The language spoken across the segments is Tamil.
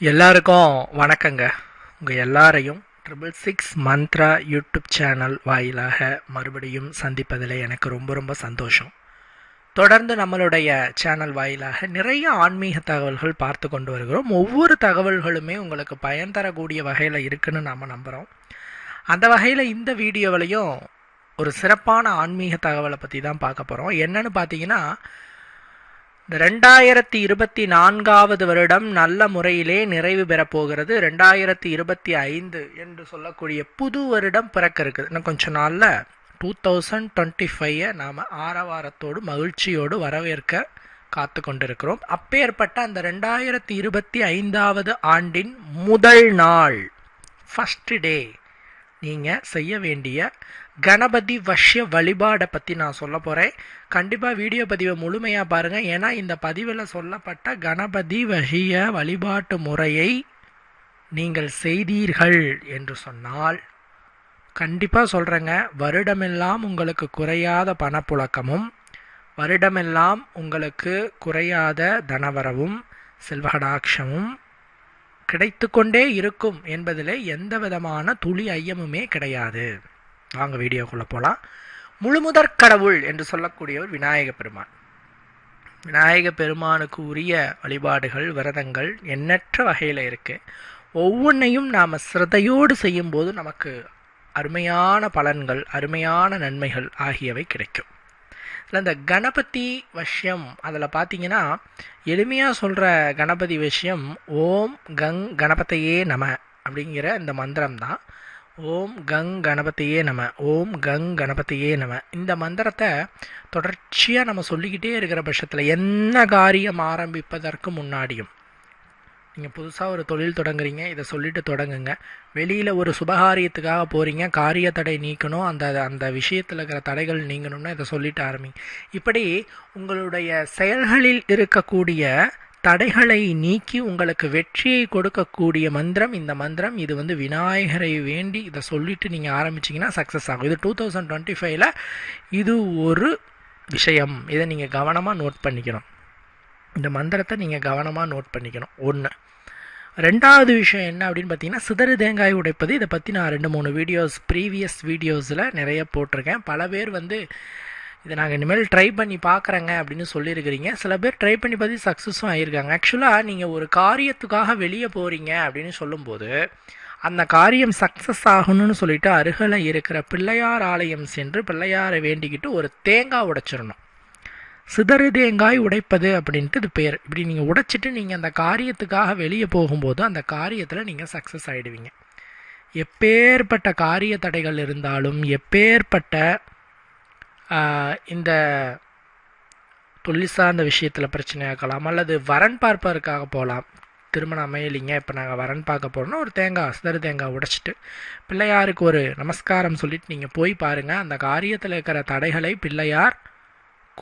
எல்லாருக்கும் வணக்கங்க. உங்கள் எல்லாரையும் triple six Mantra YouTube channel வாயிலாக மறுபடியும் சந்திப்பதில் எனக்கு ரொம்ப ரொம்ப சந்தோஷம். தொடர்ந்து நம்மளுடைய சேனல் வாயிலாக நிறைய ஆன்மீக தகவல்கள் பார்த்து கொண்டு வருகிறோம். ஒவ்வொரு தகவல்களுமே உங்களுக்கு பயன் தரக்கூடிய வகையில் இருக்குன்னு நாம் நம்புகிறோம் அந்த வகையில் இந்த வீடியோவிலையும் ஒரு சிறப்பான ஆன்மீக தகவலை பற்றி தான் பார்க்க போகிறோம் என்னென்னு பார்த்தீங்கன்னா ரெண்டாயிரத்தி இருபத்தி நான்காவது வருடம் நல்ல முறையிலே நிறைவு பெறப்போகிறது. ரெண்டாயிரத்தி இருபத்தி ஐந்து என்று சொல்லக்கூடிய புது வருடம் பிறக்க இருக்குது இன்னும் கொஞ்ச நாளில் டூ தௌசண்ட் டுவெண்ட்டி ஃபைவை நாம் ஆரவாரத்தோடு மகிழ்ச்சியோடு வரவேற்க காத்து கொண்டிருக்கிறோம். அப்பேற்பட்ட அந்த ரெண்டாயிரத்தி இருபத்தி ஐந்தாவது ஆண்டின் முதல் நாள் ஃபஸ்ட் டே நீங்கள் செய்ய வேண்டிய கணபதி வஷ்ய வழிபாடை பற்றி நான் சொல்ல போகிறேன் கண்டிப்பாக வீடியோ பதிவை முழுமையாக பாருங்கள் ஏன்னா இந்த பதிவில் சொல்லப்பட்ட கணபதி வஷிய வழிபாட்டு முறையை நீங்கள் செய்தீர்கள் என்று சொன்னால் கண்டிப்பாக சொல்கிறேங்க வருடமெல்லாம் உங்களுக்கு குறையாத பணப்புழக்கமும் வருடமெல்லாம் உங்களுக்கு குறையாத தனவரவும் செல்வகடாட்சமும் கிடைத்து கொண்டே இருக்கும் என்பதில் எந்த விதமான துளி ஐயமுமே கிடையாது. வாங்க வீடியோக்குள்ளே போகலாம் முழுமுதற் கடவுள் என்று சொல்லக்கூடியவர் விநாயக பெருமான். விநாயக பெருமானுக்கு உரிய வழிபாடுகள் விரதங்கள் எண்ணற்ற வகையில் இருக்கு. ஒவ்வொன்றையும் நாம் சிரதையோடு செய்யும்போது நமக்கு அருமையான பலன்கள் அருமையான நன்மைகள் ஆகியவை கிடைக்கும். இதில் இந்த கணபதி வஷ்யம் அதில் பார்த்தீங்கன்னா எளிமையாக சொல்கிற கணபதி விஷயம் ஓம் கங் கணபதையே நம அப்படிங்கிற இந்த மந்திரம் தான் ஓம் கங் கணபதியே நம ஓம் கங் கணபதியே நம. இந்த மந்திரத்தை தொடர்ச்சியாக நம்ம சொல்லிக்கிட்டே இருக்கிற பட்சத்தில் என்ன காரியம் ஆரம்பிப்பதற்கு முன்னாடியும். நீங்கள் புதுசாக ஒரு தொழில் தொடங்குறீங்க இதை சொல்லிட்டு தொடங்குங்க. வெளியில் ஒரு சுபகாரியத்துக்காக போகிறீங்க காரிய தடை நீக்கணும் அந்த அந்த விஷயத்தில் இருக்கிற தடைகள் நீங்கணும்னா இதை சொல்லிட்டு ஆரம்பிங்க. இப்படி உங்களுடைய செயல்களில் இருக்கக்கூடிய தடைகளை நீக்கி உங்களுக்கு வெற்றியை கொடுக்கக்கூடிய மந்திரம் இந்த மந்திரம் இது வந்து விநாயகரை வேண்டி இதை சொல்லிட்டு நீங்கள் ஆரம்பிச்சிங்கன்னா சக்ஸஸ் ஆகும். இது டூ தௌசண்ட் டுவெண்ட்டி ஃபைவ்ல இது ஒரு விஷயம். இதை நீங்கள் கவனமாக நோட் பண்ணிக்கணும். இந்த மந்திரத்தை நீங்கள் கவனமாக நோட் பண்ணிக்கணும். ஒன்று ரெண்டாவது விஷயம் என்ன அப்படின்னு பார்த்தீங்கன்னா சிதறு தேங்காய் உடைப்பது. இதை பற்றி நான் ரெண்டு மூணு வீடியோஸ் ப்ரீவியஸ் வீடியோஸில் நிறைய போட்டிருக்கேன். பல பேர் வந்து இதை நாங்கள் இனிமேல் ட்ரை பண்ணி பார்க்குறேங்க அப்படின்னு சொல்லியிருக்கிறீங்க. சில பேர் ட்ரை பண்ணி பார்த்து சக்ஸஸும் ஆகியிருக்காங்க ஆக்சுவலாக நீங்கள் ஒரு காரியத்துக்காக வெளியே போகிறீங்க அப்படின்னு சொல்லும்போது அந்த காரியம் சக்ஸஸ் ஆகணும்னு சொல்லிட்டு அருகில் இருக்கிற பிள்ளையார் ஆலயம் சென்று பிள்ளையாரை வேண்டிக்கிட்டு ஒரு தேங்காய் உடைச்சிடணும். சிதறு தேங்காய் உடைப்பது அப்படின்ட்டு இது பேர். இப்படி நீங்கள் உடைச்சிட்டு நீங்கள் அந்த காரியத்துக்காக வெளியே போகும்போது அந்த காரியத்தில் நீங்கள் சக்ஸஸ் ஆகிடுவீங்க எப்பேற்பட்ட காரிய தடைகள் இருந்தாலும் எப்பேற்பட்ட இந்த தொழில் சார்ந்த விஷயத்தில் பிரச்சனை ஆக்கலாம் அல்லது வரன் பார்ப்பதற்காக போகலாம். திருமணம் அமையலிங்க இப்போ நாங்கள் வரன் பார்க்க போகிறோம்னா ஒரு தேங்காய் சிதறு தேங்காய் உடைச்சிட்டு பிள்ளையாருக்கு ஒரு நமஸ்காரம் சொல்லிட்டு நீங்கள் போய் பாருங்கள் அந்த காரியத்தில் இருக்கிற தடைகளை பிள்ளையார்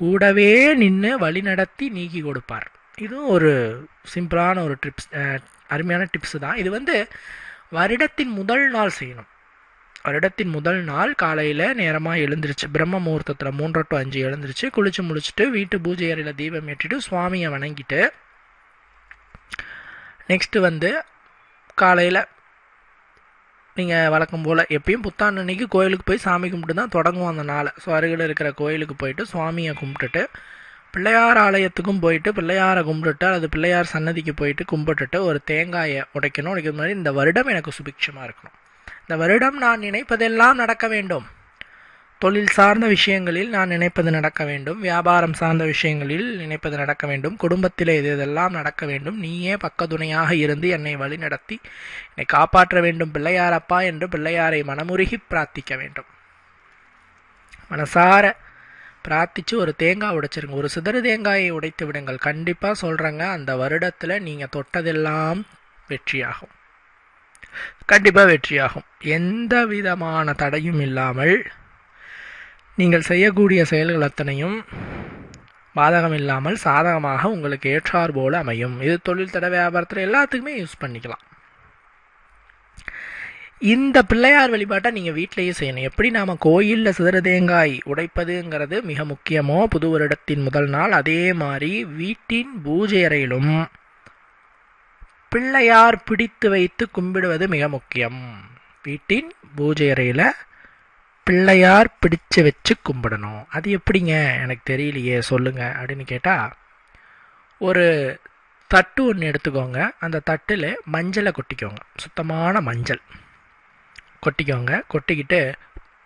கூடவே நின்று வழி நடத்தி நீக்கி கொடுப்பார். இதுவும் ஒரு சிம்பிளான ஒரு ட்ரிப்ஸ் அருமையான டிப்ஸு தான். இது வந்து வருடத்தின் முதல் நாள் செய்யணும். வருடத்தின் முதல் நாள் காலையில் நேரமாக எழுந்துருச்சு. பிரம்ம முகூர்த்தத்தில் மூன்று டு அஞ்சு எழுந்துருச்சு. குளிச்சு முடிச்சுட்டு வீட்டு பூஜை அறையில் தீபம் ஏற்றிட்டு சுவாமியை வணங்கிட்டு நெக்ஸ்ட்டு வந்து காலையில் நீங்கள் வழக்கம் போல் எப்பயும் புத்தாண்டு அன்றைக்கி கோயிலுக்கு போய் சாமி கும்பிட்டு தான் தொடங்குவோம் அந்த நாளை. ஸோ அருகில் இருக்கிற கோயிலுக்கு போயிட்டு சுவாமியை கும்பிட்டுட்டு பிள்ளையார் ஆலயத்துக்கும் போயிட்டு பிள்ளையாரை கும்பிட்டுட்டு அல்லது பிள்ளையார் சன்னதிக்கு போயிட்டு கும்பிட்டுட்டு ஒரு தேங்காயை உடைக்கணும். உடைக்கிறது மாதிரி இந்த வருடம் எனக்கு சுபிக்ஷமாக இருக்கணும். இந்த வருடம் நான் நினைப்பதெல்லாம் நடக்க வேண்டும். தொழில் சார்ந்த விஷயங்களில் நான் நினைப்பது நடக்க வேண்டும். வியாபாரம் சார்ந்த விஷயங்களில் நினைப்பது நடக்க வேண்டும். குடும்பத்தில் இது இதெல்லாம் நடக்க வேண்டும்? நீயே பக்கத்துணையாக இருந்து என்னை வழிநடத்தி என்னை காப்பாற்ற வேண்டும். பிள்ளையாரப்பா என்று பிள்ளையாரை மனமுருகி பிரார்த்திக்க வேண்டும். மனசார பிரார்த்திச்சு ஒரு தேங்காய் உடைச்சிருங்க. ஒரு சிதறு தேங்காயை உடைத்து விடுங்கள். கண்டிப்பாக சொல்கிறேங்க அந்த வருடத்தில் நீங்கள் தொட்டதெல்லாம் வெற்றியாகும். கண்டிப்பாக வெற்றியாகும். எந்த விதமான தடையும் இல்லாமல் நீங்கள் செய்யக்கூடிய செயல்கள் அத்தனையும் பாதகம் இல்லாமல் சாதகமாக உங்களுக்கு ஏற்றார் போல அமையும். இது தொழில் தடை வியாபாரத்தில் எல்லாத்துக்குமே யூஸ் பண்ணிக்கலாம். இந்த பிள்ளையார் வழிபாட்டை நீங்கள் வீட்டிலேயே செய்யணும். எப்படி நாம் கோயிலில் சிதற தேங்காய் உடைப்பதுங்கிறது மிக முக்கியமோ? புது வருடத்தின் முதல் நாள் அதே மாதிரி வீட்டின் பூஜை அறையிலும் பிள்ளையார் பிடித்து வைத்து கும்பிடுவது மிக முக்கியம். வீட்டின் பூஜை அறையில் பிள்ளையார் பிடிச்சு வச்சு கும்பிடணும். அது எப்படிங்க? எனக்கு தெரியலையே சொல்லுங்க அப்படின்னு கேட்டால் ஒரு தட்டு ஒன்று எடுத்துக்கோங்க. அந்த தட்டில் மஞ்சளை கொட்டிக்கோங்க. சுத்தமான மஞ்சள். கொட்டிக்கோங்க. கொட்டிக்கிட்டு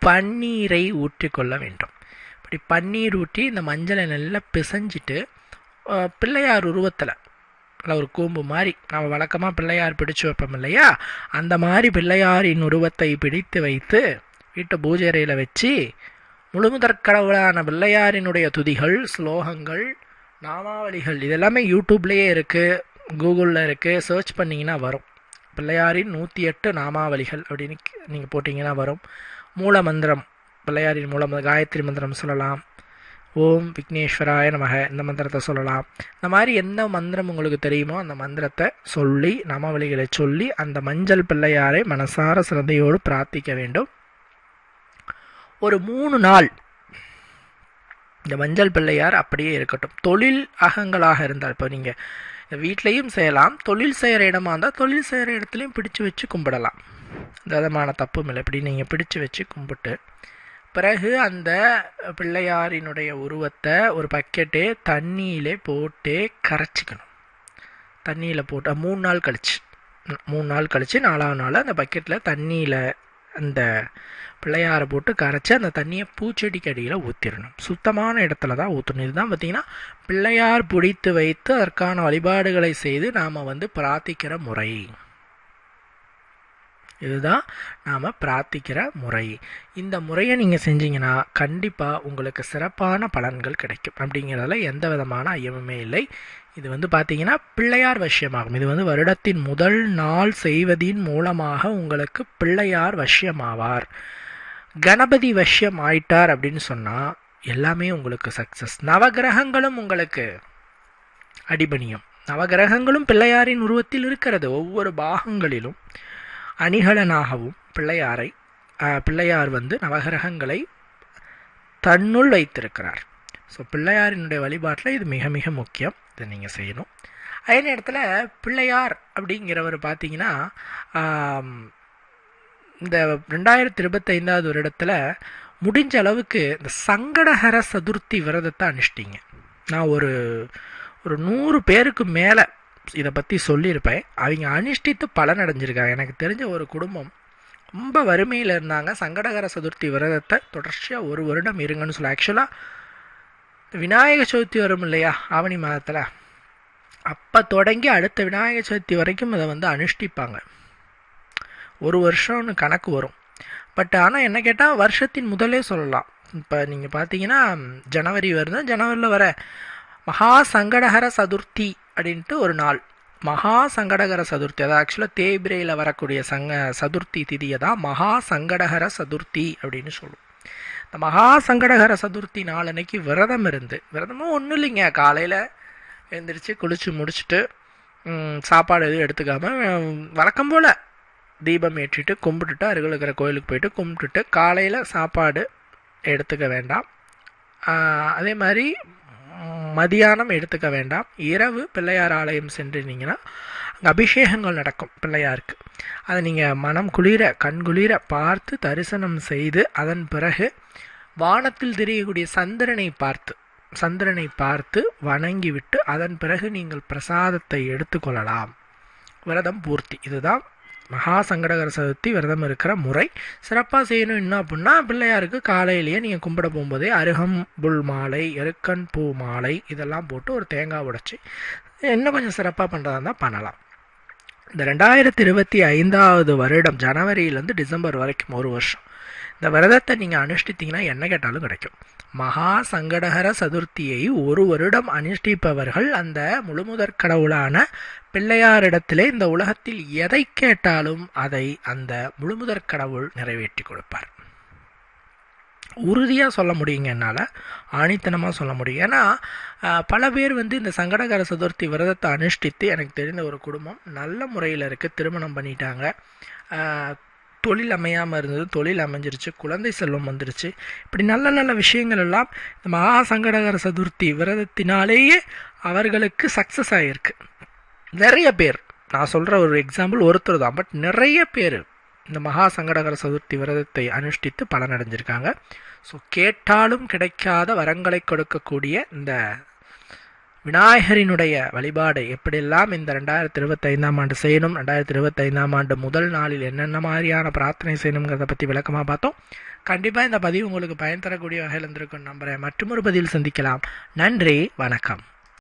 பன்னீரை ஊற்றிக்கொள்ள வேண்டும். இப்படி பன்னீர் ஊற்றி இந்த மஞ்சளை நல்லா பிசைஞ்சிட்டு பிள்ளையார் உருவத்தில் இல்லை ஒரு கூம்பு மாதிரி நம்ம வழக்கமாக பிள்ளையார் பிடிச்சு வைப்போம் இல்லையா? அந்த மாதிரி பிள்ளையாரின் உருவத்தை பிடித்து வைத்து வீட்டு பூஜைறையில் வச்சு முழுமுதற் கடவுளான பிள்ளையாரினுடைய துதிகள் ஸ்லோகங்கள் நாமாவளிகள் இதெல்லாமே யூடியூப்லேயே இருக்குது கூகுளில் இருக்குது சர்ச் பண்ணிங்கன்னா வரும். பிள்ளையாரின் நூற்றி எட்டு நாமாவளிகள் அப்படின்னு நீங்கள் போட்டிங்கன்னா வரும். மூல மந்திரம் பிள்ளையாரின் மூல காயத்ரி மந்திரம் சொல்லலாம். ஓம் விக்னேஸ்வராய நமக. இந்த மந்திரத்தை சொல்லலாம். இந்த மாதிரி எந்த மந்திரம் உங்களுக்கு தெரியுமோ அந்த மந்திரத்தை சொல்லி நமவழிகளை சொல்லி அந்த மஞ்சள் பிள்ளையாரை மனசார சிறந்தையோடு பிரார்த்திக்க வேண்டும். ஒரு மூணு நாள் இந்த மஞ்சள் பிள்ளையார் அப்படியே இருக்கட்டும். தொழில் அகங்களாக இருந்தால் இப்போ நீங்கள் வீட்லேயும் செய்யலாம். தொழில் செய்கிற இடமா இருந்தால் தொழில் செய்கிற இடத்துலையும் பிடிச்சு வச்சு கும்பிடலாம். இந்த விதமான தப்பும் இல்லை இப்படி நீங்கள் பிடிச்சு வச்சு கும்பிட்டு பிறகு அந்த பிள்ளையாரினுடைய உருவத்தை ஒரு பக்கெட்டு தண்ணியிலே போட்டு கரைச்சிக்கணும். தண்ணியில் போட்டு மூணு நாள் கழிச்சு. மூணு நாள் கழிச்சு நாலாவது நாள் அந்த பக்கெட்டில் தண்ணியில் அந்த பிள்ளையாரை போட்டு கரைச்சி அந்த தண்ணியை பூச்செடிக்கு அடியில் ஊற்றிடணும் சுத்தமான இடத்துல தான் ஊற்றணும் இதுதான் பார்த்தீங்கன்னா பிள்ளையார் பிடித்து வைத்து அதற்கான வழிபாடுகளை செய்து நாம் வந்து பிரார்த்திக்கிற முறை. இதுதான் நாம் பிரார்த்திக்கிற முறை. இந்த முறையை நீங்கள் செஞ்சீங்கன்னா கண்டிப்பாக உங்களுக்கு சிறப்பான பலன்கள் கிடைக்கும். அப்படிங்கிறதுல எந்த விதமான ஐயமுமே இல்லை. இது வந்து பார்த்தீங்கன்னா பிள்ளையார் வசியமாகும். இது வந்து வருடத்தின் முதல் நாள் செய்வதின் மூலமாக உங்களுக்கு பிள்ளையார் வசியமாவார். கணபதி வசியம் ஆயிட்டார் அப்படின்னு சொன்னால் எல்லாமே உங்களுக்கு சக்ஸஸ் நவகிரகங்களும் உங்களுக்கு அடிபணியும். நவகிரகங்களும் பிள்ளையாரின் உருவத்தில் இருக்கிறது. ஒவ்வொரு பாகங்களிலும் அணிகலனாகவும் பிள்ளையாரை பிள்ளையார் வந்து நவகிரகங்களை தன்னுள் வைத்திருக்கிறார். ஸோ பிள்ளையாரினுடைய வழிபாட்டில் இது மிக மிக முக்கியம். இதை நீங்கள் செய்யணும். அதே நேரத்தில் பிள்ளையார் அப்படிங்கிறவர் பார்த்தீங்கன்னா இந்த ரெண்டாயிரத்தி இருபத்தைந்தாவது வருடத்தில் முடிஞ்ச அளவுக்கு இந்த சங்கடஹர சதுர்த்தி விரதத்தை அனுஷ்டிங்க. நான் ஒரு ஒரு நூறு பேருக்கு மேலே இதை பற்றி சொல்லியிருப்பேன். அவங்க அனுஷ்டித்து பலன் அடைஞ்சிருக்காங்க எனக்கு தெரிஞ்ச ஒரு குடும்பம் ரொம்ப வறுமையில் இருந்தாங்க. சங்கடகர சதுர்த்தி விரதத்தை தொடர்ச்சியாக ஒரு வருடம் இருங்கன்னு சொல்லி. ஆக்சுவலாக விநாயக சதுர்த்தி வரும் இல்லையா? ஆவணி மாதத்தில். அப்போ தொடங்கி அடுத்த விநாயக சதுர்த்தி வரைக்கும் அதை வந்து அனுஷ்டிப்பாங்க. ஒரு வருஷம்னு கணக்கு வரும். பட் ஆனால் என்ன கேட்டால் வருஷத்தின் முதலே சொல்லலாம். இப்போ நீங்கள் பார்த்தீங்கன்னா ஜனவரி வருது. ஜனவரியில் வர மகா சங்கடஹர சதுர்த்தி அப்படின்ட்டு ஒரு நாள். மகா சங்கடகர சதுர்த்தி. அதாவது ஆக்சுவலாக தேய்பிரையில் வரக்கூடிய சங்க சதுர்த்தி திதியை தான் மகா சங்கடகர சதுர்த்தி அப்படின்னு சொல்லுவோம். இந்த மகா சங்கடகர சதுர்த்தி நாளன்னைக்கு விரதம் இருந்து விரதமும் ஒன்றும் இல்லைங்க. காலையில் எழுந்திரிச்சு குளிச்சு முடிச்சுட்டு சாப்பாடு எதுவும் எடுத்துக்காமல் வழக்கம் போல் தீபம் ஏற்றிட்டு கும்பிட்டுட்டு அருகில் இருக்கிற கோயிலுக்கு போயிட்டு கும்பிட்டுட்டு காலையில் சாப்பாடு எடுத்துக்க வேண்டாம். அதே மாதிரி மதியானம் எடுத்துக்க வேண்டாம். இரவு பிள்ளையார் ஆலயம் சென்றிருந்தீங்கன்னா அங்கே அபிஷேகங்கள் நடக்கும். பிள்ளையாருக்கு. அதை நீங்கள் மனம் குளிர கண் குளிர பார்த்து தரிசனம் செய்து அதன் பிறகு வானத்தில் தெரியக்கூடிய சந்திரனை பார்த்து சந்திரனை பார்த்து வணங்கிவிட்டு அதன் பிறகு நீங்கள் பிரசாதத்தை எடுத்துக்கொள்ளலாம். விரதம் பூர்த்தி. இதுதான் மகா சங்கடகர சதுர்த்தி விரதம் இருக்கிற முறை. சிறப்பாக செய்யணும் என்ன அப்படின்னா பிள்ளையாருக்கு காலையிலேயே நீங்கள் கும்பிட போகும்போதே அருகம் புல் மாலை எருக்கன் பூ மாலை இதெல்லாம் போட்டு ஒரு தேங்காய் உடைச்சி இன்னும் கொஞ்சம் சிறப்பாக பண்ணுறதா இருந்தால் பண்ணலாம். இந்த ரெண்டாயிரத்தி இருபத்தி ஐந்தாவது வருடம் ஜனவரியிலேருந்து டிசம்பர் வரைக்கும் ஒரு வருஷம். இந்த விரதத்தை நீங்கள் அனுஷ்டித்தீங்கன்னா என்ன கேட்டாலும் கிடைக்கும். மகா சங்கடகர சதுர்த்தியை ஒரு வருடம் அனுஷ்டிப்பவர்கள் அந்த முழுமுதற் கடவுளான பிள்ளையாரிடத்திலே இந்த உலகத்தில் எதை கேட்டாலும் அதை அந்த முழுமுதற் கடவுள் நிறைவேற்றி கொடுப்பார். உறுதியாக சொல்ல முடியுங்க என்னால்? ஆணித்தனமாக சொல்ல முடியும். ஏன்னா பல பேர் வந்து இந்த சங்கடகர சதுர்த்தி விரதத்தை அனுஷ்டித்து எனக்கு தெரிந்த ஒரு குடும்பம் நல்ல முறையில் இருக்குது திருமணம் பண்ணிட்டாங்க. ஆஹ், தொழில் அமையாமல் இருந்தது தொழில் அமைஞ்சிருச்சு குழந்தை செல்வம் வந்துருச்சு. இப்படி நல்ல நல்ல விஷயங்கள் எல்லாம் இந்த மகா சங்கடகர சதுர்த்தி விரதத்தினாலேயே அவர்களுக்கு சக்ஸஸ் ஆகியிருக்கு நிறைய பேர் நான் சொல்கிற ஒரு எக்ஸாம்பிள் ஒருத்தர் தான் பட் நிறைய பேர் இந்த மகா சங்கடகர சதுர்த்தி விரதத்தை அனுஷ்டித்து பலனடைஞ்சிருக்காங்க. ஸோ கேட்டாலும் கிடைக்காத வரங்களை கொடுக்கக்கூடிய இந்த விநாயகரினுடைய வழிபாடு எப்படியெல்லாம் இந்த ரெண்டாயிரத்தி இருபத்தைந்தாம் ஆண்டு செய்யணும் ரெண்டாயிரத்தி இருபத்தைந்தாம் ஆண்டு முதல் நாளில் என்னென்ன மாதிரியான பிரார்த்தனை செய்யணுங்கிறத பற்றி விளக்கமாக பார்த்தோம். கண்டிப்பாக இந்த பதிவு உங்களுக்கு பயன் தரக்கூடிய வகையில் இருந்திருக்கும் நம்புகிறேன் மற்றொரு பதிவில் சந்திக்கலாம். நன்றி வணக்கம்.